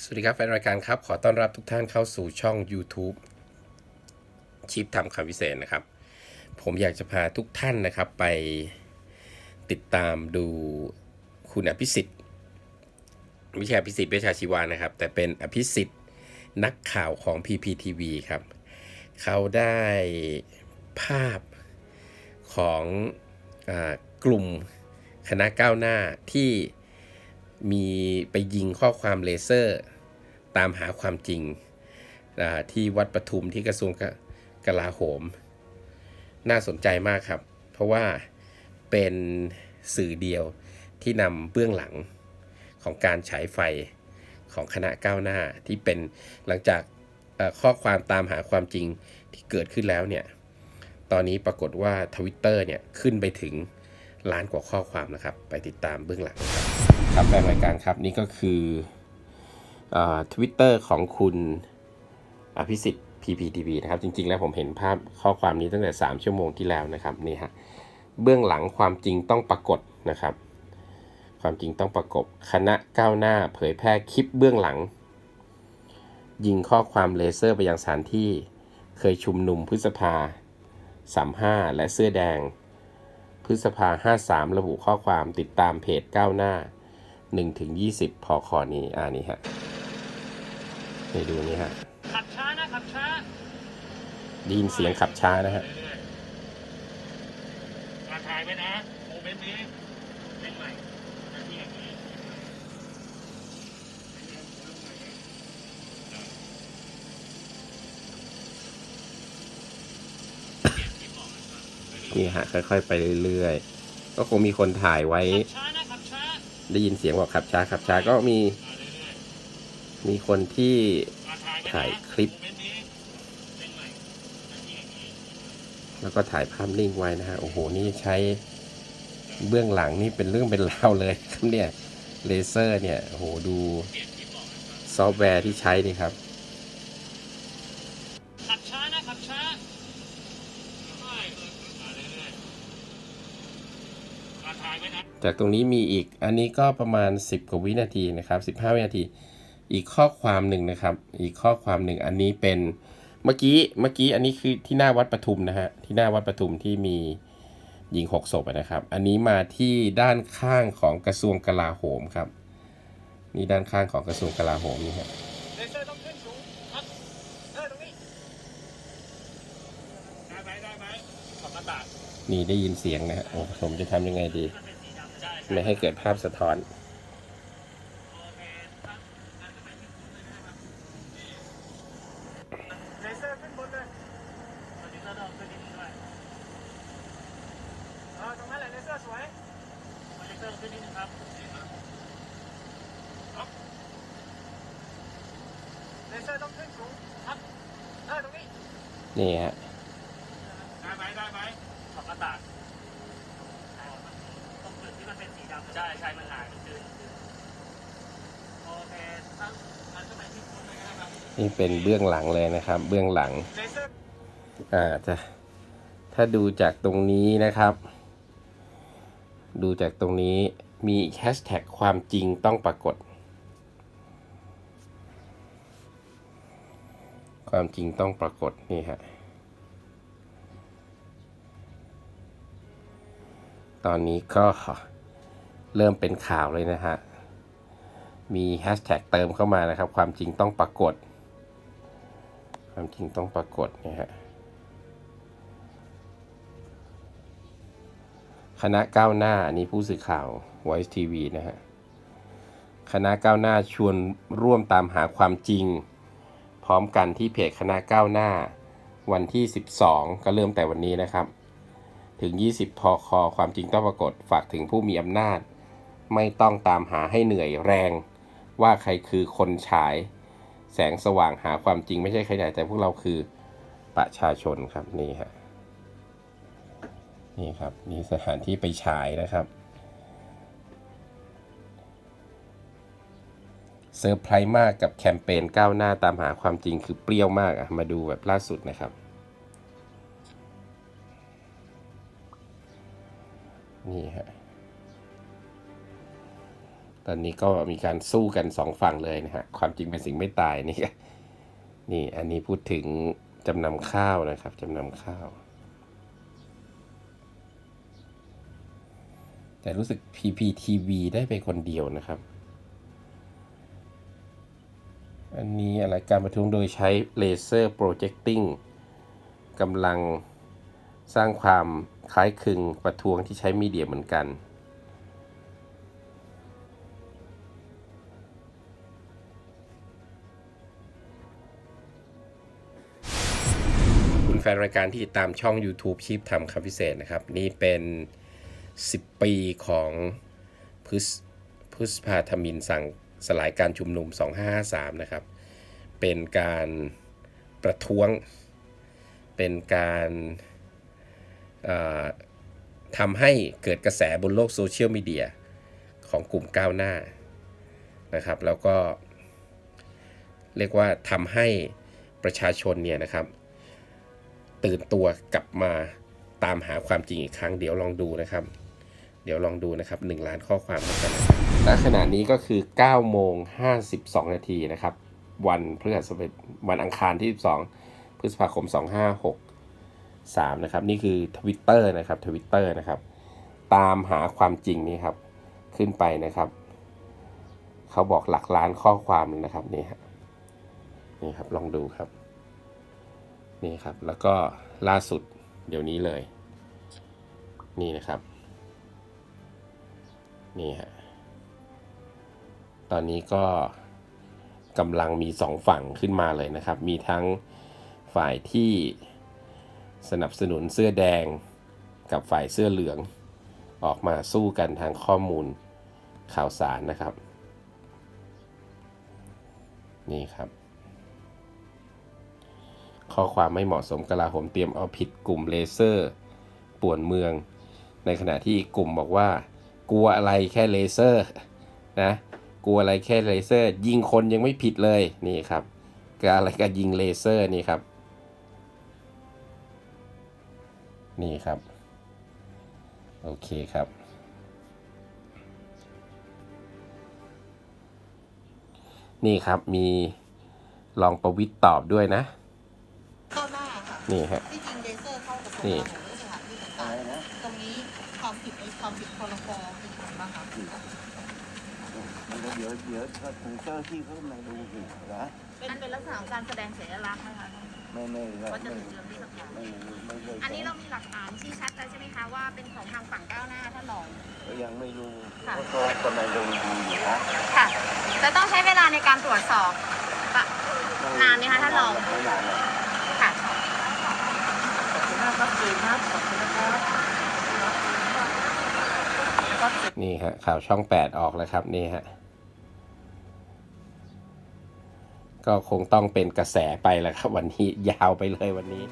สวัสดีครับแฟนรายการครับ ขอต้อนรับทุกท่านเข้าสู่ช่อง YouTube ชิปทำคำพิเศษนะครับ ผมอยากจะพาทุกท่านนะครับไปติดตามดูคุณอภิสิทธิ์ไม่ใช่อภิสิทธิ์เวชชาชีวานะครับ แต่เป็นอภิสิทธิ์นักข่าวของ PPTV ครับ เขาได้ภาพของอกลุ่มคณะก้าวหน้าที่ มีไปยิงข้อความเลเซอร์ ตามหาความจริง ที่วัดปทุมที่กระทรวงกกลาโหม น่าสนใจมากครับ เพราะว่าเป็นสื่อเดียวที่นำเบื้องหลังของการฉายไฟของคณะก้าวหน้าที่เป็นหลังจากข้อความตามหาความจริงที่เกิดขึ้นแล้วเนี่ย ตอนนี้ปรากฏว่าทวิตเตอร์เนี่ยขึ้นไปถึงล้านกว่าข้อความนะครับ ไปติดตามเบื้องหลัง ครับแฟนรายการครับนี่ก็คือทวิตเตอร์ของคุณอภิสิทธิ์ PPTV นะครับ จริง ๆ แล้วผมเห็นภาพข้อความนี้ตั้งแต่ 3 ชั่วโมงที่แล้วนะครับนี่ฮะเบื้องหลังความจริงต้องปรากฏนะครับ ความจริงต้องประกบคณะก้าวหน้าเผยแพร่คลิปเบื้องหลัง ยิงข้อความเลเซอร์ไปยังสถานที่เคยชุมนุมพฤษภา 35 และเสื้อแดง พฤษภา 53 ระบุข้อความติดตามเพจก้าวหน้า 1-20 พอคอนี้อ่านี่ฮะนี่ดูนี่ฮะขับช้านะขับช้าได้ยินเสียงขับช้านะฮะมาถ่ายไว้นะโมเมนต์นี้เป็นใหม่หน้าที่อย่างนี้นี่ฮะค่อยๆไปเรื่อยๆ ก็คงมีคนถ่ายไว้ ได้ยินเสียงบอกขับช้าขับช้าก็มี มีคนที่ถ่ายคลิป แล้วก็ถ่ายภาพนิ่งไว้นะฮะโอ้โห นี่ใช้เบื้องหลังนี่เป็นเรื่องเป็นราวเลยครับเนี่ยเลเซอร์เนี่ยโอ้โหดูซอฟต์แวร์ที่ใช้นี่ครับช้านะขับช้าค่อยๆมาเรื่อยๆมาถ่ายไว้นะ จากตรงนี้มีอีกอันนี้ก็ประมาณ 10 กว่าวินาทีนะครับ 15 วินาที อีกข้อความหนึ่งนะครับ อีกข้อความหนึ่งอันนี้เป็นเมื่อกี้เมื่อกี้อันนี้คือที่หน้าวัดปทุมนะฮะที่หน้าวัดปทุมที่มีหญิงหกศพนะครับ อันนี้มาที่ด้านข้างของกระทรวงกลาโหมครับ นี่ด้านข้างของกระทรวงกลาโหมนี่ครับนี่ได้ยินเสียงนะฮะโอ้ผมจะทำยังไงดี ไม่ให้เกิดภาพสะท้อนโอเคตั้งตั้งสมัยที่คุณเลยนะครับเลเซอร์ขึ้นบนเลยตอนนี้เราต้องขึ้นนิดนึงด้วยเออตรงนั้นแหละเลเซอร์สวยเอาเลเซอร์ขึ้นนิดนึงครับครับเลเซอร์ต้องขึ้นสูงครับเออตรงนี้นี่ฮะ ได้ไหมได้ไหมขอบหน้าต่างตรงจุดที่มันเป็นสีดำใช่ใช่มันหายมันจืดโอเคตั้งตั้งสมัยที่คุณเลย นี่เป็นเบื้องหลังเลยนะครับ เบื้องหลังอ่าจะถ้าดูจากตรงนี้นะครับ ดูจากตรงนี้มีแฮชแท็กความจริงต้องปรากฏ ความจริงต้องปรากฏนี่ฮะตอนนี้ก็เริ่มเป็นข่าวเลยนะฮะ มีแฮชแท็กเติมเข้ามานะครับ ความจริงต้องปรากฏ ความจริงต้องปรากฏนี่ยฮะคณะก้าวหน้านี้ผู้สื่อข่าว Voice TV นะฮะคณะก้าวหน้าชวนร่วมตามหาความจริง พร้อมกันที่เพจคณะก้าวหน้า วันที่ 12 ก็เริ่มแต่วันนี้นะครับ ถึง 20พคความจริงต้องปรากฏฝากถึงผู้มีอำนาจ ไม่ต้องตามหาให้เหนื่อยแรง ว่าใครคือคนฉาย แสงสว่างหาความจริงไม่ใช่ใครไหนแต่พวกเราคือประชาชนครับนี่ฮะนี่ครับนี่สถานที่ไปฉายนะครับเซอร์ไพรส์มากกับแคมเปญก้าวหน้าตามหาความจริงคือเปรี้ยวมากอะมาดูแบบล่าสุดนะครับ นี่ฮะ ตอนนี้ก็มีการสู้กันสองฝั่งเลยนะฮะ ความจริงเป็นสิ่งไม่ตายนี่นี่อันนี้พูดถึงจำนำข้าวนะครับจำนำข้าว แต่รู้สึก PPTV ได้ไปคนเดียวนะครับ อันนี้อะไรการประท้วงโดยใช้เลเซอร์โปรเจคติ้งกำลังสร้างความคล้ายคลึงประท้วงที่ใช้มีเดียเหมือนกัน แฟนรายการที่ติดตามช่อง YouTube ชีพทำคำพิเศษนะครับ นี่เป็น 10 ปีของพฤษพฤษภาธมินสั่งสลายการชุมนุม 2553 นะครับ เป็นการประท้วง เป็นการทำให้เกิดกระแสบนโลกโซเชียลมีเดียของกลุ่มก้าวหน้านะครับ แล้วก็เรียกว่าทำให้ประชาชนเนี่ยนะครับ ตื่นตัวกลับมาตามหาความจริงอีกครั้ง เดี๋ยวลองดูนะครับ เดี๋ยวลองดูนะครับ1ล้านข้อความแล้วกันะครับและขณะนี้ก็คือ9โมง52 นาทีนะครับ วันพฤหัสบดีวันอังคารที่ 12 พฤษภาคม 2563 นะครับ นี่คือ Twitter นะครับ Twitter นะครับ ตามหาความจริงนี่ครับ ขึ้นไปนะครับ เขาบอกหลักล้านข้อความนะครับนี่ฮะนี่ครับลองดูครับ นี่ครับ แล้วก็ล่าสุดเดี๋ยวนี้เลย นี่นะครับ นี่ฮะ ตอนนี้ก็กำลังมีสองฝั่งขึ้นมาเลยนะครับ มีทั้งฝ่ายที่สนับสนุนเสื้อแดงกับฝ่ายเสื้อเหลือง ออกมาสู้กันทางข้อมูลข่าวสารนะครับ นี่ครับ ข้อความไม่เหมาะสมกลาโหมเตรียมเอาผิดกลุ่มเลเซอร์ป่วนเมือง ในขณะที่อีกกลุ่มบอกว่า กลัวอะไรแค่เลเซอร์นะกลัวอะไรแค่เลเซอร์ ยิงคนยังไม่ผิดเลยนี่ครับกอะไรก็ยิงเลเซอร์นี่ครับ นี่ครับ โอเคครับ นี่ครับมีลองประวิตรตอบด้วยนะ น้าค่ะนี่ฮะ ที่ยิงเลเซอร์เข้ากับนี่ของสถานที่ต่างๆตรงนี้ความผิดในความผิดพรบมีผลบ้างคะมันก็เดี๋ยวเดี๋ยวถ้าถึงเจ้าหน้าที่เขามาดูอีกนะเป็นเป็นลักษณะของการแสดงสัญลักษณ์นะคะไม่ไม่ไม่ว่าจะไม่ถึงเรื่องที่สภาไม่ไม่เคยอันนี้เรามีหลักฐานชี้ชัดแล้วใช่ไหมคะว่าเป็นของทางฝั่งก้าวหน้าท่านรองก็ยังไม่รู้ค่ะเพราะเขากำลังดูดูอยู่นะค่ะแต่ต้องใช้เวลาในการตรวจสอบปะนานไหมคะท่านรอง นานหรอกค่ะนี่ฮะข่าวช่อง 8 ออกแล้วครับนี่ฮะก็คงต้องเป็นกระแสไปแล้วครับ วันนี้ยาวไปเลยวันนี้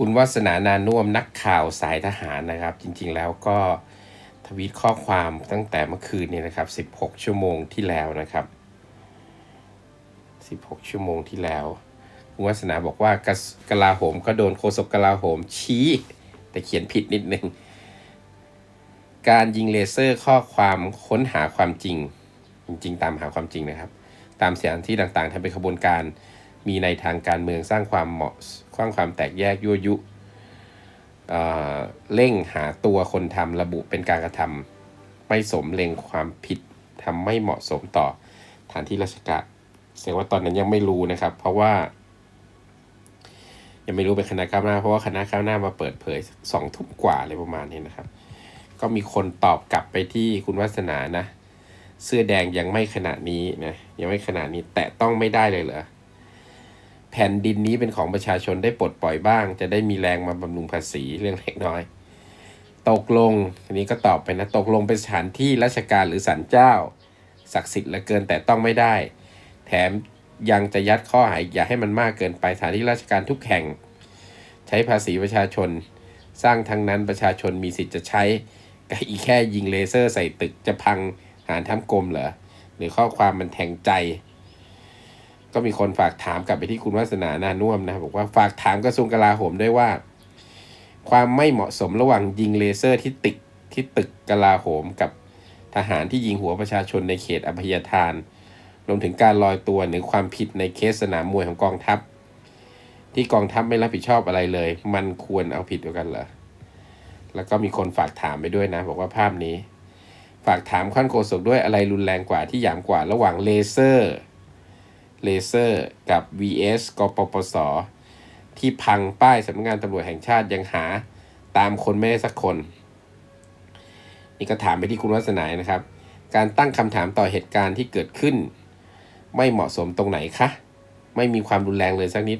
คุณวัสนานานุ่มนักข่าวสายทหารนะครับ จริงๆแล้วก็ทวีตข้อความตั้งแต่เมื่อคืนเนี่ยนะครับ 16 ชั่วโมงที่แล้วนะครับ 16 ชั่วโมงที่แล้วคุณวัสนาบอกว่ากระกลาโหมก็โดนโฆษกกลาโหมชี้ แต่เขียนผิดนิดนึง การยิงเลเซอร์ข้อความค้นหาความจริง จริง ๆ ตามหาความจริงนะครับ ตามสถานที่ต่างๆทำเป็นขบวนการ มีในทางการเมืองสร้างความเหมาะสร้างความแตกแยกยั่วยุเเร่งหาตัวคนทำระบุเป็นการกระทำไม่สมเลงความผิดทำไม่เหมาะสมต่อฐานที่ราชการแสดงว่าตอนนั้นยังไม่รู้นะครับ เพราะว่า ยังไม่รู้เป็นคณะก้าวหน้า เพราะว่าคณะก้าวหน้ามาเปิดเผยสองทุ่มกว่าอะไรประมาณนี้นะครับ ก็มีคนตอบกลับไปที่คุณวัฒนานะ เสื้อแดงยังไม่ขนาดนี้นะยังไม่ขนาดนี้ แต่ต้องไม่ได้เลยเหรอ แผ่นดินนี้เป็นของประชาชนได้ปลดปล่อยบ้าง จะได้มีแรงมาบำรุงภาษีเรื่องเล็กน้อย ตกลงอันนี้ก็ตอบไปนะ ตกลงเป็นสถานที่ราชการหรือศาลเจ้า ศักดิ์สิทธิ์เหลือเกินแต่ต้องไม่ได้ แถมยังจะยัดข้อหายอย่าให้มันมากเกินไปสถานที่ราชการทุกแห่ง ใช้ภาษีประชาชน สร้างทั้งนั้นประชาชนมีสิทธิ์จะใช้ก็อีแค่ยิงเลเซอร์ใส่ตึกจะพังหารทั้กลมเหรอหรือข้อความมันแทงใจ ก็มีคนฝากถามกลับไปที่คุณวัฒนานานุ่มนะบอกว่าฝากถามกระทรวงกลาโหมด้วยว่า ความไม่เหมาะสมระหว่างยิงเลเซอร์ที่ตึกที่ตึกกลาโหมกับทหารที่ยิงหัวประชาชนในเขตอภัยทาน รวมถึงการลอยตัวหรือความผิดในเคสสนามมวยของกองทัพ ที่กองทัพไม่รับผิดชอบอะไรเลย มันควรเอาผิดด้วยกันเหรอแล้วก็มีคนฝากถามไปด้วยนะ บอกว่าภาพนี้ ฝากถามขั้นโฆษกด้วยอะไรรุนแรงกว่าที่หยามกว่าระหว่างเลเซอร์ เลเซอร์กับ vs กปปส ที่พังป้ายสำนักงานตำรวจแห่งชาติยังหาตามคนไม่ได้สักคน นี่ก็ถามไปที่คุณวัฒนายนะครับ การตั้งคำถามต่อเหตุการณ์ที่เกิดขึ้น ไม่เหมาะสมตรงไหนคะ ไม่มีความรุนแรงเลยสักนิด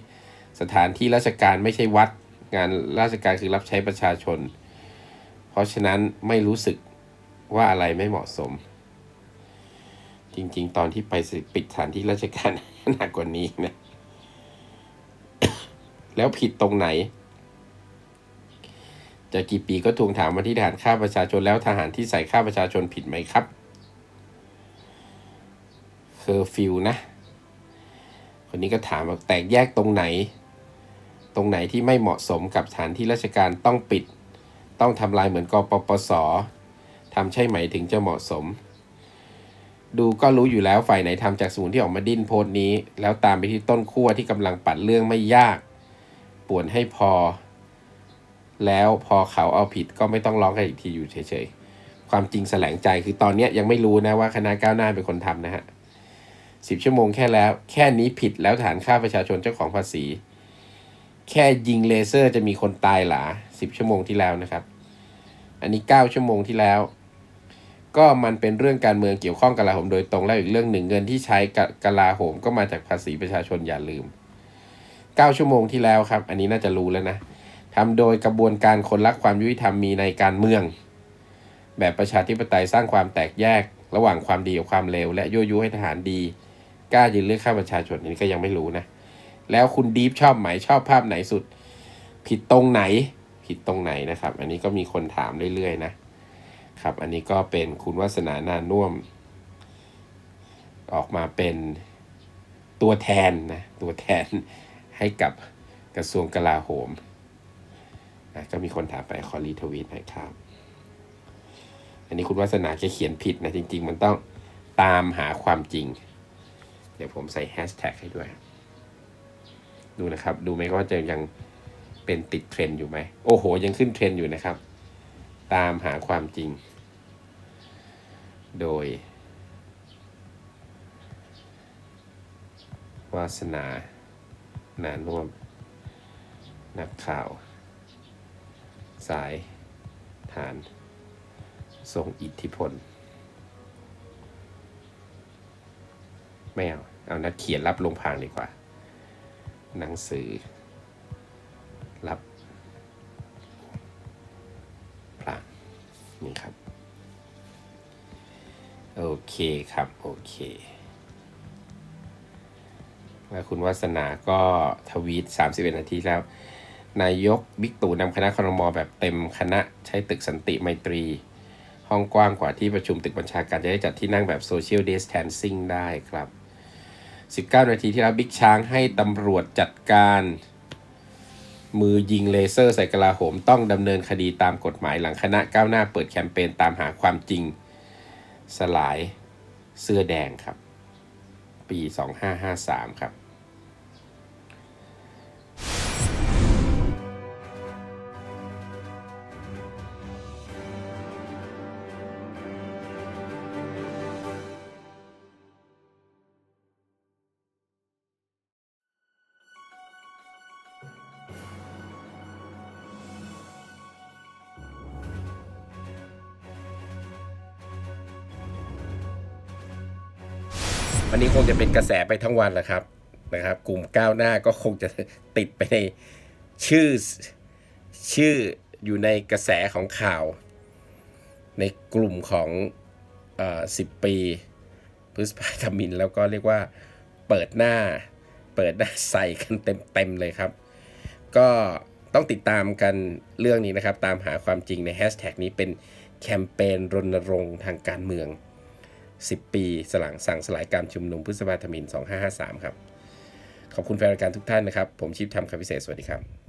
สถานที่ราชการไม่ใช่วัด งานราชการคือรับใช้ประชาชน เพราะฉะนั้นไม่รู้สึกว่าอะไรไม่เหมาะสม จริง ๆ ตอนที่ไปปิดสถานที่ราชการหนักกว่านี้นะแล้วผิดตรงไหน จะกี่ปีก็ทวงถามมาที่ทหารฆ่าประชาชนแล้วทหารที่ใส่ฆ่าประชาชนผิดไหมครับเคอร์ฟิวนะ คนนี้ก็ถามว่าแตกแยกตรงไหน ตรงไหนที่ไม่เหมาะสมกับสถานที่ราชการต้องปิด ต้องทำลายเหมือนกปปสทำใช่ไหมถึงจะเหมาะสม ดูก็รู้อยู่แล้วฝ่ายไหนทำจากสมุนที่ออกมาดิ้นโพสนี้ แล้วตามไปที่ต้นขั้วที่กำลังปัดเรื่องไม่ยาก ป่วนให้พอ แล้วพอเขาเอาผิดก็ไม่ต้องร้องกันอีกทีอยู่เฉยๆ ความจริงแสลงใจคือตอนนี้ยังไม่รู้นะว่าคณะก้าวหน้าเป็นคนทำนะฮะสิบชั่วโมงแค่แล้ว แค่นี้ผิดแล้วฐานค่าประชาชนเจ้าของภาษี แค่ยิงเลเซอร์จะมีคนตายหลาสิบชั่วโมงที่แล้วนะครับ อันนี้เก้าชั่วโมงที่แล้ว ก็มันเป็นเรื่องการเมืองเกี่ยวข้องกับลาโหมโดยตรงแล้วอีกเรื่องหนึ่งเงินที่ใช้กับลาโหมก็มาจากภาษีประชาชนอย่าลืมเก้าชั่วโมงที่แล้วครับ อันนี้น่าจะรู้แล้วนะทำโดยกระบวนการคนรักความยุติธรรมมีในการเมือง แบบประชาธิปไตยสร้างความแตกแยก ระหว่างความดีกับความเลวและยั่วยุให้ทหารดีกล้ายืนเลือกข้าประชาชนอันนี้ก็ยังไม่รู้นะ แล้วคุณดีฟชอบไหมชอบภาพไหนสุด ผิดตรงไหน ผิดตรงไหนนะครับ อันนี้ก็มีคนถามเรื่อยๆนะ ครับ อันนี้ก็เป็นคุณวัฒนานานุ่วม ออกมาเป็นตัวแทนนะ ตัวแทนให้กับกระทรวงกลาโหมนะก็มีคนถามไปขอรีทวีตหน่อยครับ อันนี้คุณวัฒนาแกเขียนผิดนะ จริง ๆ มันต้องตามหาความจริง เดี๋ยวผมใส่แฮชแท็กให้ด้วย ดูนะครับ ดูไหมว่าจะยังเป็นติดเทรนด์อยู่ไหม โอ้โห ยังขึ้นเทรนด์อยู่นะครับ ตามหาความจริง โดย วาสนา นานุ่วมนักข่าว สาย ฐาน ทรงอิทธิพล ไม่เอา เอานักเขียนรับลงพางดีกว่า หนังสือ เคครับ โอเค แล้วคุณวัสนาก็ทวีต 31 นาทีแล้ว นายกบิ๊กตู่นำคณะครมแบบเต็มคณะใช้ตึกสันติไมตรี ห้องกว้างกว่าที่ประชุมตึกบัญชาการจะได้จัดที่นั่งแบบโซเชียล i s ส a ทนซิ่งได้ครับ 19 นาทีที่แล้วบิ๊กช้างให้ตำรวจจัดการมือยิงเลเซอร์ใส่กลาโหมต้องดำเนินคดีตามกฎหมายหลังคณะก้าวหน้าเปิดแคมเปญตามหาความจริง สลายเสื้อแดงครับ ปี 2553 ครับ วันนี้คงจะเป็นกระแสไปทั้งวันแหละครับนะครับ กลุ่มก้าวหน้าก็คงจะติดไปในชื่อชื่ออยู่ในกระแสของข่าว ในกลุ่มของอ่อ10 ปีพฤษภาธมินแล้วก็เรียกว่าเปิดหน้า เปิดหน้าใส่กันเต็มๆเลยครับ ก็ต้องติดตามกันเรื่องนี้นะครับ ตามหาความจริงในแฮชแท็กนี้เป็นแคมเปญรณรงค์ทางการเมือง 10 ปีสลังสั่งสลายการชุมนุมพฤษภาธมิน 2553 ครับ ขอบคุณแฟนรายการทุกท่านนะครับ ผมชิปทำคำพิเศษ สวัสดีครับ